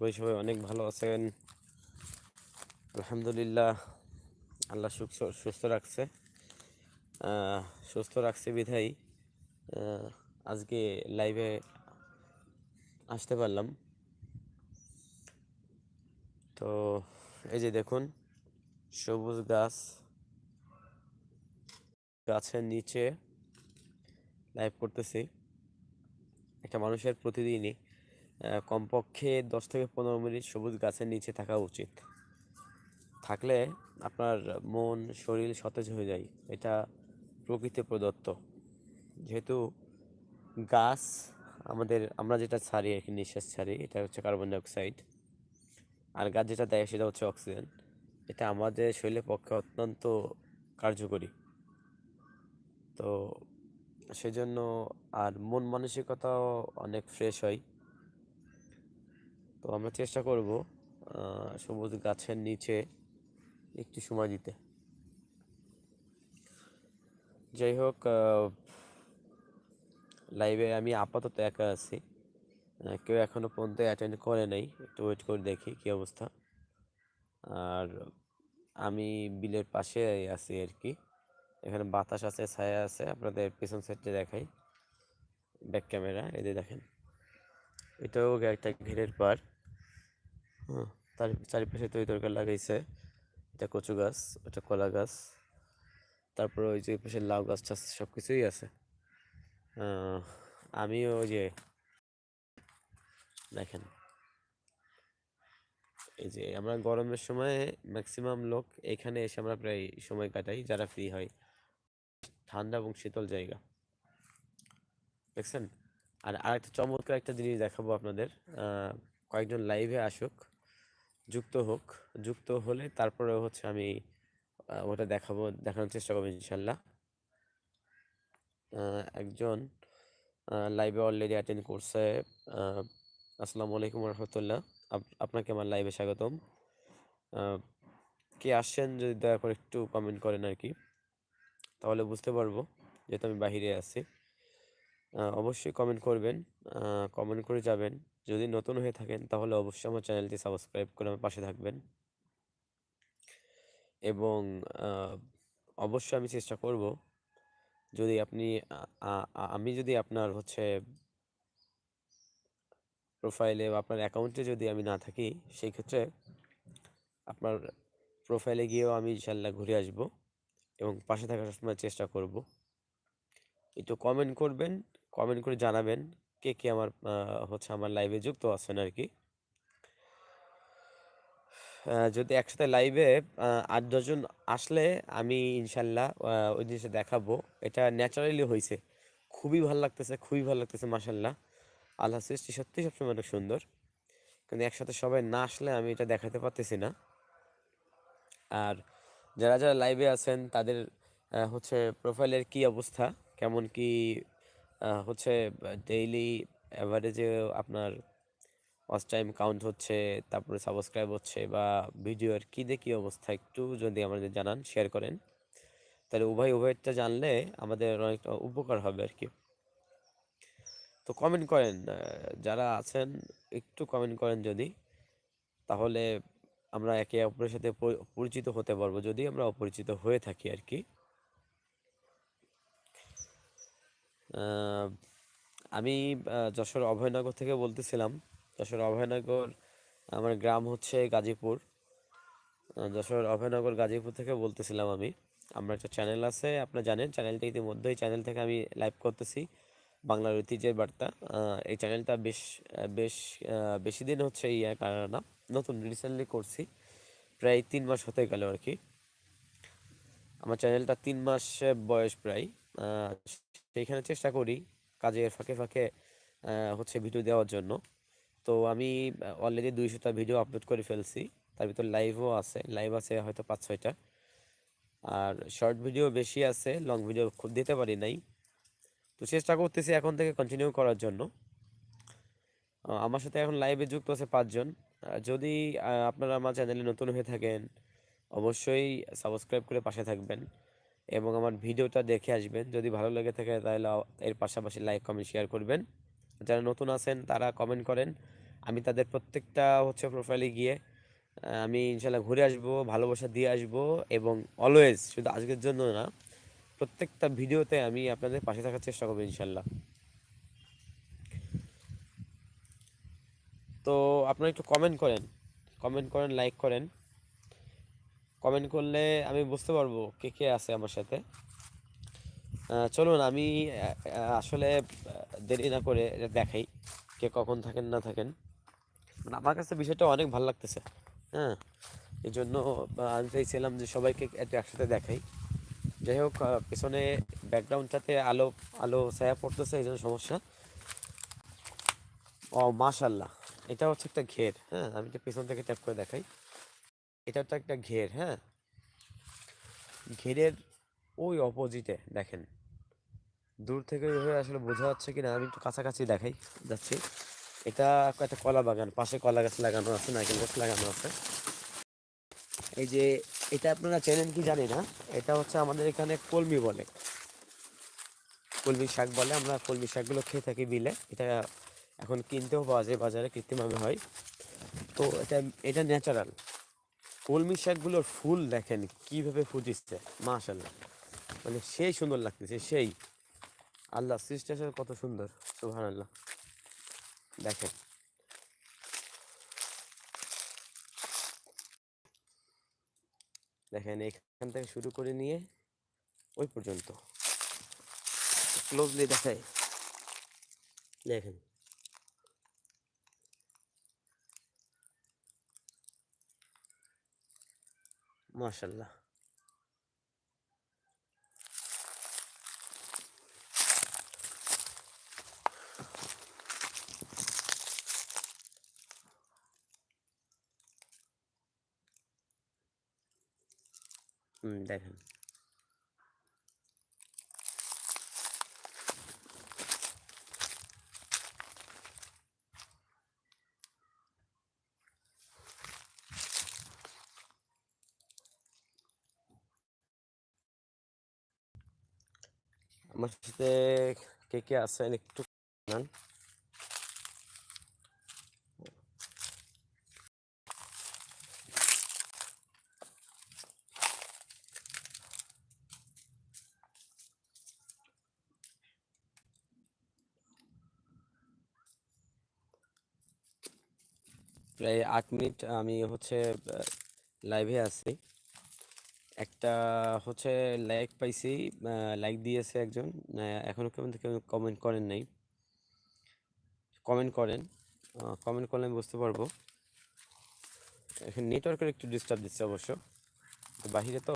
করি সবাই অনেক ভালো আছেন। আলহামদুলিল্লাহ, আল্লাহ সুস্থ রাখছে। সুস্থ রাখছে বিধাই আজকে লাইভে আসতে পারলাম। তো এই যে দেখুন, সবুজ গাছ, গাছের নিচে লাইভ করতেছি। একটা মানুষের প্রতিদিনই কমপক্ষে দশ থেকে পনেরো মিনিট সবুজ গাছের নিচে থাকা উচিত। থাকলে আপনার মন, শরীর সতেজ হয়ে যায়। এটা প্রকৃতি প্রদত্ত। যেহেতু গাছ আমাদের, আমরা যেটা ছাড়ি আর কি, নিঃশ্বাস ছাড়ি, এটা হচ্ছে কার্বন ডাইঅক্সাইড। আর গাছ যেটা দেয় সেটা হচ্ছে অক্সিজেন। এটা আমাদের শরীরের পক্ষে অত্যন্ত কার্যকরী। তো সেজন্য আর মন মানসিকতাও অনেক ফ্রেশ হয়। তো আমরা চেষ্টা করব সবুজ গাছের নিচে একটু সময় দিতে। যাই হোক লাইভে আমি আপাতত একা আছি। কেউ এখনও পর্যন্ত অ্যাটেন্ড করে নাই। একটু ওয়েট করে দেখি কি অবস্থা। আর আমি বিলের পাশে আছি আর কি। এখানে বাতাস আছে, ছায়া আছে। আপনাদের পিছন সাইডে দেখাই। ব্যাক ক্যামেরা এদের দেখেন। এটাও একটা ঘেরের পার হ্যাঁ তার চারিপাশে তৈরি তরকারি লাগাইছে। এটা কচু গাছ ওটা কলা গাছ। তারপরে ওই যে পাশে লাউ গাছ টাছ সব কিছুই আছে আমিও ওই যে দেখেন। এই যে আমরা গরমের সময় ম্যাক্সিমাম লোক এখানে এসে আমরা প্রায় সময় কাটাই যারা ফ্রি হয়। ঠান্ডা এবং শীতল জায়গা। দেখছেন? আর আরেকটা চমৎকার একটা জিনিস দেখাবো আপনাদের। কয়েকজন লাইভে আসুক, যুক্ত হোক, যুক্ত হলে তারপরে হচ্ছে আমি ওটা দেখাবো, দেখানোর চেষ্টা করব ইনশাল্লাহ। একজন লাইভে অলরেডি অ্যাটেন্ড করছে। আসসালামু আলাইকুম রহমতুল্লাহ আপনাকে আমার লাইভে স্বাগতম। কে আসছেন যদি দয়া করে একটু কমেন্ট করেন আর কি তাহলে বুঝতে পারব, যেহেতু আমি বাহিরে আছি। অবশ্যই কমেন্ট করবেন। কমেন্ট করে যাবেন। যদি নতুন হয়ে থাকেন, তাহলে অবশ্যই আমার চ্যানেলটি সাবস্ক্রাইব করে আমার পাশে থাকবেন। এবং অবশ্যই আমি চেষ্টা করব যদি আপনি আমি যদি আপনার হচ্ছে প্রোফাইলে বা আপনার অ্যাকাউন্টে যদি আমি না থাকি সেই ক্ষেত্রে আপনার প্রোফাইলে গিয়েও আমি ইনশাল্লাহ ঘুরে আসব এবং পাশে থাকার সময় চেষ্টা করব। একটু কমেন্ট করবেন কমেন্ট করে জানাবেন কে কে আমার হচ্ছে আমার লাইভে যুক্ত আছেন আর কি যদি একসাথে লাইভে আট দশজন আসলে আমি ইনশাল্লাহ ওই জিনিসটা দেখাবো। এটা ন্যাচারালি হয়েছে খুবই ভালো লাগতেছে, খুবই ভালো লাগতেছে মাসাল্লাহ আল্লাহ সৃষ্টি সত্যি সবসময় অনেক সুন্দর। কিন্তু একসাথে সবাই না আসলে আমি এটা দেখাতে পারতেছি না। আর যারা যারা লাইভে আছেন, তাদের হচ্ছে প্রোফাইলের কি অবস্থা? কেমন কি হচ্ছে ডেইলি অ্যাভারেজে আপনার ওয়াচ টাইম কাউন্ট হচ্ছে, তারপরে সাবস্ক্রাইব হচ্ছে বা ভিডিওর কী কী অবস্থা একটু যদি আমাদের জানান শেয়ার করেন। তাহলে উভয়, উভয়টা জানলে আমাদের অনেকটা উপকার হবে আর কি তো কমেন্ট করেন যারা আছেন, একটু কমেন্ট করেন যদি। তাহলে আমরা একে অপরের সাথে পরিচিত হতে পারব, যদি আমরা অপরিচিত হয়ে থাকি আর কি আমি যশোর অভয়নগর থেকে বলতেছিলাম। যশোর অভয়নগর, আমার গ্রাম হচ্ছে গাজীপুর। যশোর অভয়নগর, গাজীপুর থেকে বলতেছিলাম আমি। আমার একটা চ্যানেল আছে আপনারা জানেন চ্যানেলটা ইতিমধ্যেই চ্যানেল থেকে আমি লাইভ করতেছি, বাংলার ঐতিহ্যের বার্তা। এই চ্যানেলটা বেশ বেশ বেশি দিন হচ্ছে কারণ না, নতুন রিসেন্টলি করছি, প্রায় তিন মাস হতে গেল আর কি। আমার চ্যানেলটা তিন মাস বয়স প্রায় সেইখানে চেষ্টা করি কাজের ফাঁকে ফাঁকে হচ্ছে ভিডিও দেওয়ার জন্য। তো আমি অলরেডি দুইশোটা ভিডিও আপলোড করে ফেলছি। তার ভিতর লাইভও আছে। লাইভ আছে হয়তো পাঁচ ছয়টা আর শর্ট ভিডিও বেশি আছে লং ভিডিও খুব দিতে পারি নাই। তো চেষ্টা করতেছি এখন থেকে কন্টিনিউ করার জন্য। আমার সাথে এখন লাইভে যুক্ত আছে পাঁচজন। যদি আপনারা আমার চ্যানেলে নতুন হয়ে থাকেন, অবশ্যই সাবস্ক্রাইব করে পাশে থাকবেন। এবং আমার ভিডিওটা দেখে আসবেন। যদি ভালো লেগে থাকে তাহলে এর পাশাপাশি লাইক কমেন্ট শেয়ার করবেন। যারা নতুন আছেন তারা কমেন্ট করেন। আমি তাদের প্রত্যেকটা হচ্ছে প্রোফাইলে গিয়ে আমি ইনশাল্লাহ ঘুরে আসব, ভালোবাসা দিয়ে আসব এবং অলওয়েজ শুধু আজকের জন্য না, প্রত্যেকটা ভিডিওতে আমি আপনাদের পাশে থাকার চেষ্টা করব ইনশাল্লাহ। তো আপনারা একটু কমেন্ট করেন। কমেন্ট করেন লাইক করেন। কমেন্ট করলে আমি বুঝতে পারব কে কে আছে আমার সাথে। চলুন আমি আসলে দেরি না করে দেখাই কে কখন থাকেন, না থাকেন। মানে আমার কাছে বিষয়টা অনেক ভালো লাগতেছে হ্যাঁ। এই জন্য আমি চাইছিলাম যে সবাইকে একটু একসাথে দেখাই। যাই হোক পেছনে ব্যাকগ্রাউন্ডটাতে আলো আলো ছায়া পড়তেছে, এই জন্য সমস্যা। ও মাশাল্লাহ এটা হচ্ছে একটা ঘের হ্যাঁ। আমি এটা পেছন থেকে ট্যাপ করে দেখাই। এটা তো একটা ঘের হ্যাঁ? ঘেরের ওই অপোজিটে দেখেন। দূর থেকে ওইভাবে আসলে বোঝা যাচ্ছে কিনা, আমি একটু কাছাকাছি দেখাই, যাচ্ছি। এটা একটা কলা বাগান, পাশে কলা গাছ লাগানো আছে, নারকেল গাছ লাগানো আছে। এই যে, এটা আপনারা চেনেন কি জানি না, এটা হচ্ছে আমাদের এখানে কলমি বলে। কলমি শাক বলে, আমরা কলমি শাকগুলো খেয়ে থাকি বিলে এটা এখন কিনতেও পাওয়া যায়, বাজারে কৃত্রিমভাবে হয়। তো এটা এটা ন্যাচারাল কলমি শাকগুলোর ফুল দেখেন কীভাবে ফুটিচ্ছে মাশাল্লাহ মানে সেই সুন্দর লাগতেছে, সেই। আল্লাহ সৃষ্টি কত সুন্দর সুহান আল্লাহ দেখেন। দেখেন, এখান থেকে শুরু করে নিয়ে ওই পর্যন্ত। ক্লোজলি দেখায় দেখেন। মাশাল্লাহ। দেখেন। আমার সাথে কে কে আছেন একটু জানান। প্রায় আট মিনিট আমি হচ্ছে লাইভে আছি। একটা হচ্ছে লাইক পাইছি লাইক দিয়েছে একজন এখনও এখনও পর্যন্ত কেউ কমেন্ট করেন নাই। কমেন্ট করেন কমেন্ট করলে আমি বুঝতে পারব। এখন নেটওয়ার্কের একটু ডিস্টার্ব দিচ্ছে অবশ্য। বাহিরে তো?